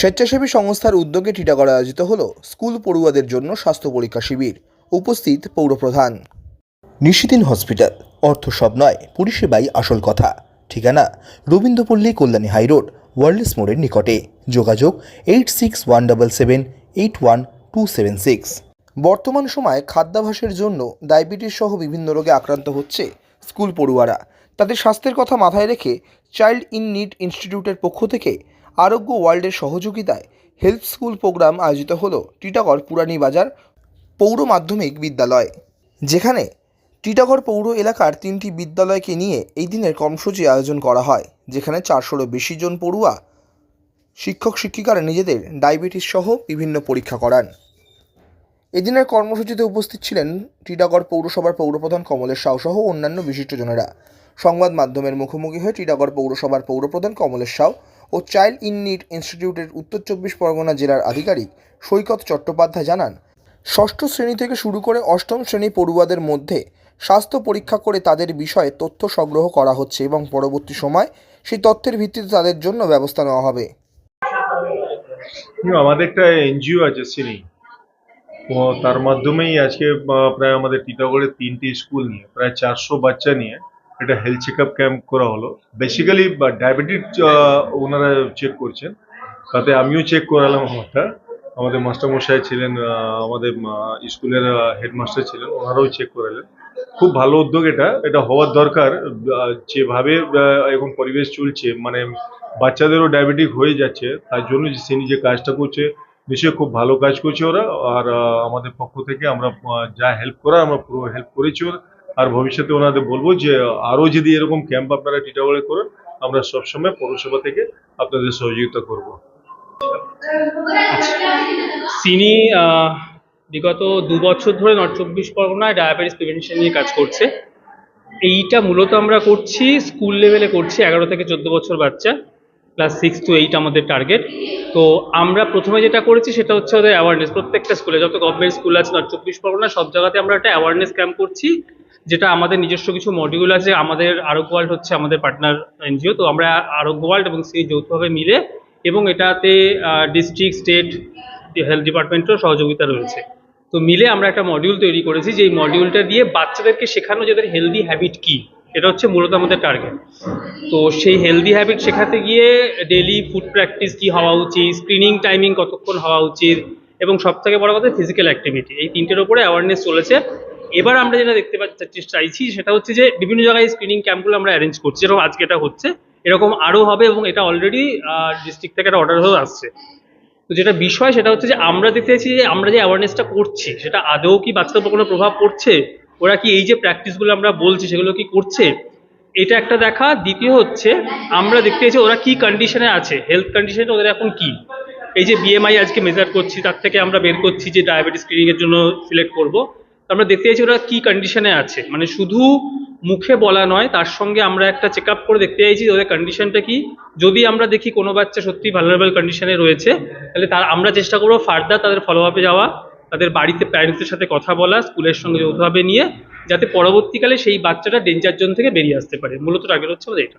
স্বেচ্ছাসেবী সংস্থার উদ্যোগে টিটাগড়ে আয়োজিত হল স্কুল পড়ুয়াদের জন্য স্বাস্থ্য পরীক্ষা শিবির। উপস্থিত পৌরপ্রধান। নিশিদিন হসপিটাল। অর্থ সব নয়, পরিষেবাই আসল কথা। ঠিকানা রবীন্দ্রপল্লী কল্যাণী হাইরোড ওয়ার্ল্ডস মোড়ের নিকটে। যোগাযোগ eight six one double seven, eight one two seven six. বর্তমান সময়ে খাদ্যাভাসের জন্য ডায়াবেটিস সহ বিভিন্ন রোগে আক্রান্ত হচ্ছে স্কুল পড়ুয়ারা। তাদের স্বাস্থ্যের কথা মাথায় রেখে চাইল্ড ইন নিড ইনস্টিটিউটের পক্ষ থেকে আরোগ্য ওয়ার্ল্ডের সহযোগিতায় হেলথ স্কুল প্রোগ্রাম আয়োজিত হলো টিটাগড় পুরানি বাজার পৌর মাধ্যমিক বিদ্যালয়। যেখানে টিটাগড় পৌর এলাকার তিনটি বিদ্যালয়কে নিয়ে এই দিনের কর্মসূচি আয়োজন করা হয়, যেখানে চারশোরও বেশি জন পড়ুয়া, শিক্ষক শিক্ষিকারা নিজেদের ডায়াবেটিস সহ বিভিন্ন পরীক্ষা করান। এদিনের কর্মসূচিতে উপস্থিত ছিলেন টিটাগড় পৌরসভার পৌরপ্রধান কমলেশ সাউ সহ অন্যান্য বিশিষ্টজনেরা সংবাদ মাধ্যমের মুখোমুখি হয়ে টিটাগড় পৌরসভার পৌরপ্রধান কমলেশ সাউ ও চাইল্ড ইন নিড ইনস্টিটিউটের উত্তর চব্বিশ পরগনা জেলার আধিকারিক সৈকত চট্টোপাধ্যায় জানান, ষষ্ঠ শ্রেণি থেকে শুরু করে অষ্টম শ্রেণি পড়ুয়াদের মধ্যে স্বাস্থ্য পরীক্ষা করে তাদের বিষয়ে তথ্য সংগ্রহ করা হচ্ছে এবং পরবর্তী সময় সেই তথ্যের ভিত্তিতে তাদের জন্য ব্যবস্থা নেওয়া হবে। আমাদের একটা এনজিও আছে শ্রেণি। তার মাধ্যমেই আজকে প্রায় আমাদের টিটাগড়ের তিনটি স্কুল নিয়ে, প্রায় চারশো বাচ্চা নিয়ে একটা হেলথ চেক আপ ক্যাম্প করা হলো। বেসিক্যালি ডায়াবেটিস ওনারা চেক করছেন। তাতে আমিও চেক করালাম আমারটা। আমাদের মাস্টারমশাই ছিলেন আমাদের স্কুলের হেডমাস্টার ছিলেন, ওনারাও চেক করালেন। খুব ভালো উদ্যোগ এটা। এটা হওয়ার দরকার। যেভাবে এখন পরিবেশ চলছে মানে বাচ্চাদেরও ডায়াবেটিক হয়ে যাচ্ছে, তার জন্য যে সিনি যে কাজটা করছে, নিশ্চয়ই খুব ভালো কাজ করছে ওরা। আর আমাদের পক্ষ থেকে আমরা যা হেল্প করা, আমরা পুরো হেল্প করেছি ওরা। আর ভবিষ্যতে ওনাদের বলব যে আরও যদি এরকম ক্যাম্প আপনারা টিটাগড়ে করেন আমরা সবসময় পৌরসভা থেকে আপনাদের সহযোগিতা করব। সিনি আহ, বিগত দু বছর ধরে নর্থ চব্বিশ পরগনায় ডায়াবেটিস প্রিভেনশন নিয়ে কাজ করছে। এইটা মূলত আমরা করছি স্কুল লেভেলে করছি এগারো থেকে চোদ্দ বছর বাচ্চা ক্লাস সিক্স টু এইট আমাদের টার্গেট। তো আমরা প্রথমে যেটা করেছি সেটা হচ্ছে ওদের অ্যাওয়ারনেস প্রত্যেকটা স্কুলে যত গভর্নমেন্ট স্কুল আছে নর্থ চব্বিশ পরগনা সব জায়গাতে আমরা একটা অ্যাওয়ারনেস ক্যাম্প করছি। যেটা আমাদের নিজস্ব কিছু মডিউল আছে, আমাদের আরোগ্য ওয়ার্ল্ড হচ্ছে আমাদের পার্টনার এনজিও, তো আমরা আরোগ্য ওয়ার্ল্ড এবং সেই যৌথভাবে মিলে এবং এটাতে ডিস্ট্রিক্ট স্টেট হেলথ ডিপার্টমেন্টেরও সহযোগিতা রয়েছে। তো মিলে আমরা একটা মডিউল তৈরি করেছি যে এই মডিউলটা দিয়ে বাচ্চাদেরকে শেখানো যাদের হেলদি হ্যাবিট কি, এটা হচ্ছে মূলত আমাদের টার্গেট তো সেই হেলদি হ্যাবিট শেখাতে গিয়ে ডেলি ফুড প্র্যাকটিস কি হওয়া উচিত স্ক্রিনিং টাইমিং কতক্ষণ হওয়া উচিত, এবং সব থেকে বড় কথা ফিজিক্যাল অ্যাক্টিভিটি এই তিনটের ওপরে অ্যাওয়ারনেস চলেছে এবার আমরা যেটা দেখতে পাচ্ছি চাইছি সেটা হচ্ছে যে বিভিন্ন জায়গায় স্ক্রিনিং ক্যাম্পগুলো আমরা অ্যারেঞ্জ করছি যেরকম আজকে এটা হচ্ছে, এরকম আরও হবে এবং এটা অলরেডি ডিস্ট্রিক্ট থেকে একটা অর্ডার হয়ে আসছে। তো যেটা বিষয় সেটা হচ্ছে যে আমরা দেখতে চাইছি যে আমরা যে অ্যাওয়ারনেসটা করছি, সেটা আদৌ কি বাচ্চাদের উপর কোনো প্রভাব পড়ছে? ওরা কি এই যে প্র্যাকটিসগুলো আমরা বলছি, সেগুলো কি করছে? এটা একটা দেখা। দ্বিতীয় হচ্ছে, আমরা দেখতে চাইছি ওরা কি কন্ডিশনে আছে? হেলথ কন্ডিশন ওদের এখন কি? এই যে বিএমআই আজকে মেজার করছি, তার থেকে আমরা বের করছি যে ডায়াবেটিস স্ক্রিনিং এর জন্য সিলেক্ট করব। আমরা দেখতে চাইছি ওরা কি কন্ডিশনে আছে। মানে শুধু মুখে বলা নয়, তার সঙ্গে আমরা একটা চেক আপ করে দেখতে চাইছি ওদের কন্ডিশনটা কি। যদি আমরা দেখি কোনো বাচ্চা সত্যি ভালনারেবল কন্ডিশনে রয়েছে, তাহলে তার আমরা চেষ্টা করব ফার্দার তাদের ফলো আপে যাওয়া, তাদের বাড়িতে প্যারেন্টসদের সাথে কথা বলা, স্কুলের সঙ্গে যৌথভাবে নিয়ে, যাতে পরবর্তীকালে সেই বাচ্চাটা ডেঞ্জার জোন থেকে বেরিয়ে আসতে পারে। মূলত টার্গেট হচ্ছে আমাদের এটা।